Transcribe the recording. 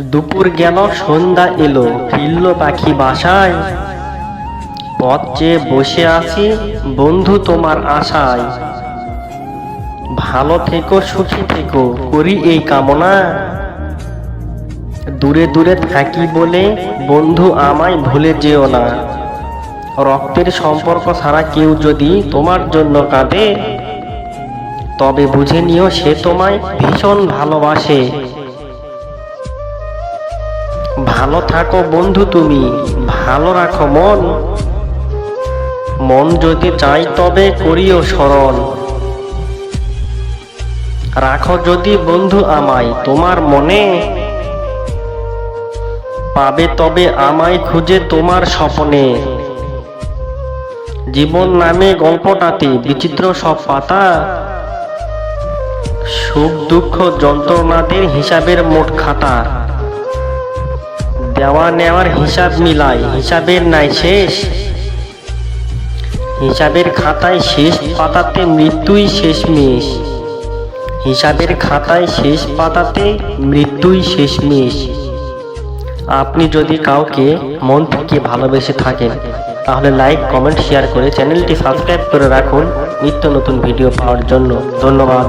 দুপুর গেল, সন্ধ্যা এলো, ফিরল পাখি বাসায়। পথ চেয়ে বসে আছি, বন্ধু তোমার আশায়। ভালো থেকো, সুখী থেকো, করি এই কামনা। দূরে দূরে থাকি বলে বন্ধু আমায় ভুলে যেও না। রক্তের সম্পর্ক ছাড়া কেউ যদি তোমার জন্য কাঁদে, তবে বুঝে নিও সে তোমায় ভীষণ ভালোবাসে। ভালো থাকো বন্ধু তুমি, ভালো রাখো মন। মন যদি চাই তবে করিও স্মরণ। রাখো যদি বন্ধু আমায় তোমার মনে। পাবে তবে আমায় খুঁজে তোমার স্বপ্নে। জীবন নামে গল্পটাতে বিচিত্র সব পাতা। সুখ দুঃখ যন্ত্রণাদের হিসাবের মোট খাতা। দেওয়া নেওয়ার হিসাব মিলাই। হিসাবের নাই শেষ। হিসাবের খাতায় শেষ পাতাতে মৃত্যুই শেষমেশ। হিসাবের খাতায় শেষ পাতাতে মৃত্যুই শেষমেশ। আপনি যদি কাউকে মন থেকে ভালোবেসে থাকেন, তাহলে লাইক, কমেন্ট, শেয়ার করে চ্যানেলটি সাবস্ক্রাইব করে রাখুন। নিত্য নতুন ভিডিও পাওয়ার জন্য ধন্যবাদ।